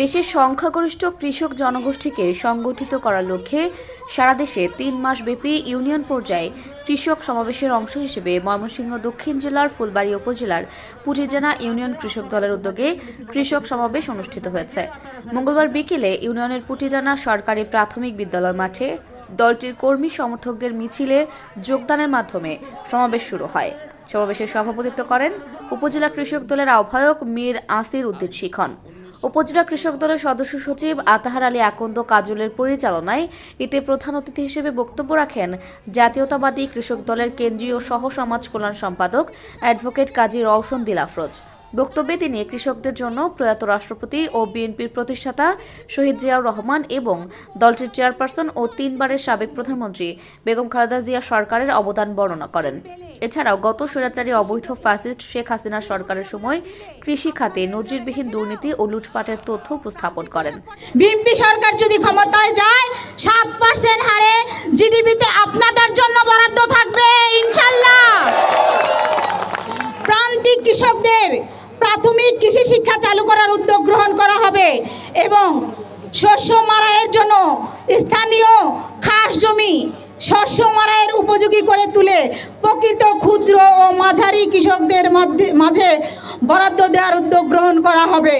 দেশের সংখ্যাগরিষ্ঠ কৃষক জনগোষ্ঠীকে সংগঠিত করার লক্ষ্যে সারা দেশে তিন মাস ব্যাপী ইউনিয়ন পর্যায়ে কৃষক সমাবেশের অংশ হিসেবে ময়মনসিংহ দক্ষিণ জেলার ফুলবাড়ী উপজেলার পুটিজেনা ইউনিয়ন কৃষক দলের উদ্যোগে কৃষক সমাবেশ অনুষ্ঠিত হয়েছে। মঙ্গলবার বিকেলে ইউনিয়নের পুটিজানা সরকারি প্রাথমিক বিদ্যালয় মাঠে দলটির কর্মী সমর্থকদের মিছিলে যোগদানের মাধ্যমে সমাবেশ শুরু হয়। সমাবেশে সভাপতিত্ব করেন উপজেলা কৃষক দলের আহ্বায়ক মীর আসির উদ্দিন শিখন। উপজেলা কৃষক দলের সদস্য সচিব আতাহার আলী আকন্দ কাজলের পরিচালনায় এতে প্রধান অতিথি হিসেবে বক্তব্য রাখেন জাতীয়তাবাদী কৃষক দলের কেন্দ্রীয় সহ সমাজ কল্যাণ সম্পাদক অ্যাডভোকেট কাজী রওশন দিল আফরোজ বক্তব্যে তিনি কৃষকদের জন্য প্রয়াত রাষ্ট্রপতি ও বিএনপির প্রতিষ্ঠাতা শহীদ জিয়াউর রহমান এবং দলটির চেয়ারপারসন ও তিনবারের সাবেক প্রধানমন্ত্রী বেগম খালেদা জিয়া সরকারের অবদান বর্ণনা করেন। এছাড়াও, গত স্বৈরাচারী অবৈধ ফ্যাসিস্ট শেখ হাসিনা সরকারের সময় কৃষি খাতে নজিরবিহীন দুর্নীতি ও লুটপাটের তথ্য উপস্থাপন করেন। বিএনপি সরকার যদি ক্ষমতায় যায়, সাত পার্সেন্ট হারে জিডিপিতে আপনাদের জন্য বরাদ্দ থাকবে, ইনশাল্লাহ। প্রান্তিক কৃষকদের প্রাথমিক কৃষি শিক্ষা চালু করার উদ্যোগ গ্রহণ করা হবে এবং শস্য মারাইয়ের জন্য স্থানীয় খাস জমি শস্য মারাইয়ের উপযোগী করে তুলে প্রকৃত ক্ষুদ্র ও মাঝারি কৃষকদের মাঝে বরাদ্দ দেওয়ার উদ্যোগ গ্রহণ করা হবে।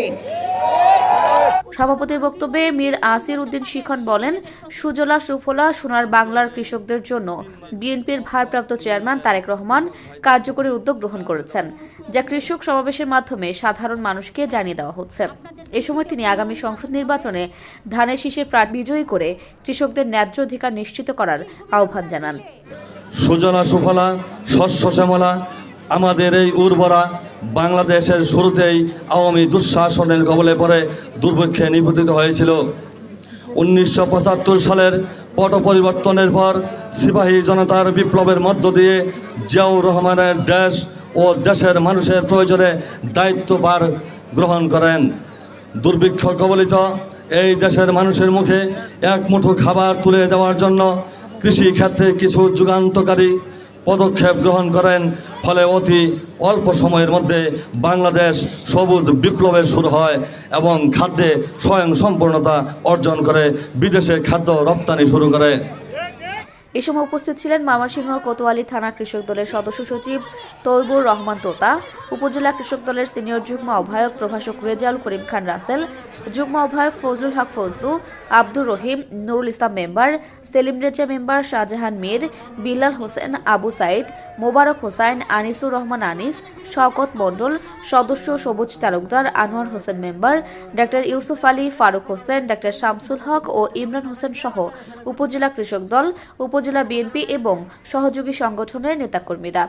সভাপতির বক্তব্যে মীর আসির উদ্দিন শিখন বলেন, সুজলা সুফলা সোনার বাংলার কৃষকদের জন্য বিএনপির ভারপ্রাপ্ত চেয়ারম্যান তারেক রহমান কার্যকরী উদ্যোগ গ্রহণ করেছেন, যা কৃষক সমাবেশের মাধ্যমে সাধারণ মানুষকে জানিয়ে দেওয়া হচ্ছে। এ সময় তিনি আগামী সংসদ নির্বাচনে ধানের শীষে প্রার্থী বিজয়ী করে কৃষকদের ন্যায্য অধিকার নিশ্চিত করার আহ্বান জানান। সুজলা সুফলা, শস্য শ্যামলা, আমাদের এই উর্বরা বাংলাদেশের শুরুতেই আওয়ামী দুঃশাসনের কবলে পড়ে দুর্ভিক্ষে নিপতিত হয়েছিল। উনিশশো পঁচাত্তর সালের পট পরিবর্তনের পর সিপাহী জনতার বিপ্লবের মধ্য দিয়ে জিয়াউর রহমানের দেশ ও দেশের মানুষের প্রয়োজনে দায়িত্বভার গ্রহণ করেন। দুর্ভিক্ষ কবলিত এই দেশের মানুষের মুখে এক মুঠো খাবার তুলে দেওয়ার জন্য কৃষি ক্ষেত্রে কিছু যুগান্তকারী পদক্ষেপ গ্রহণ করেন, ফলে অতি অল্প সময়ের মধ্যে বাংলাদেশ সবুজ বিপ্লবের শুরু হয় এবং খাদ্যে স্বয়ং সম্পূর্ণতা অর্জন করে, বিদেশে খাদ্য রপ্তানি শুরু করে। এ সময় উপস্থিত ছিলেন ময়মনসিংহ কোতোয়ালি থানা কৃষক দলের সদস্য সচিব তৈবুর রহমান তোতা, উপজেলা কৃষক দলের সিনিয়র যুগ্ম আহ্বায়ক প্রভাষক রেজাউল করিম খান রাসেল, যুগ্ম আহ্বায়ক ফজলুল হক ফজলু, আব্দুর রহিম নুরুল ইসলাম মেম্বার, সেলিম রেজা মেম্বার শাহজাহান মীর, বিল্লাল হোসেন আবু সাইদ, মোবারক হোসাইন, আনিসুর রহমান আনিস, শওকত মণ্ডল, সদস্য Sabuj Talukdar Anwar Hossain member, doctor Yusuf Ali Faruk Hossain, doctor Shamsul Haque ও ইমরান হোসেন সহ উপজেলা কৃষক দল, উপজেলা বিএনপি এবং সহযোগী সংগঠনের নেতাকর্মীরা।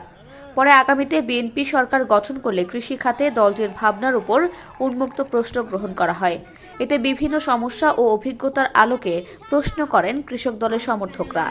পরে আগামীতে বিএনপি সরকার গঠন করলে কৃষি খাতে দলটির ভাবনার উপর উন্মুক্ত প্রশ্ন গ্রহণ করা হয়। এতে বিভিন্ন সমস্যা ও অভিজ্ঞতার আলোকে প্রশ্ন করেন কৃষক দলের সমর্থকরা।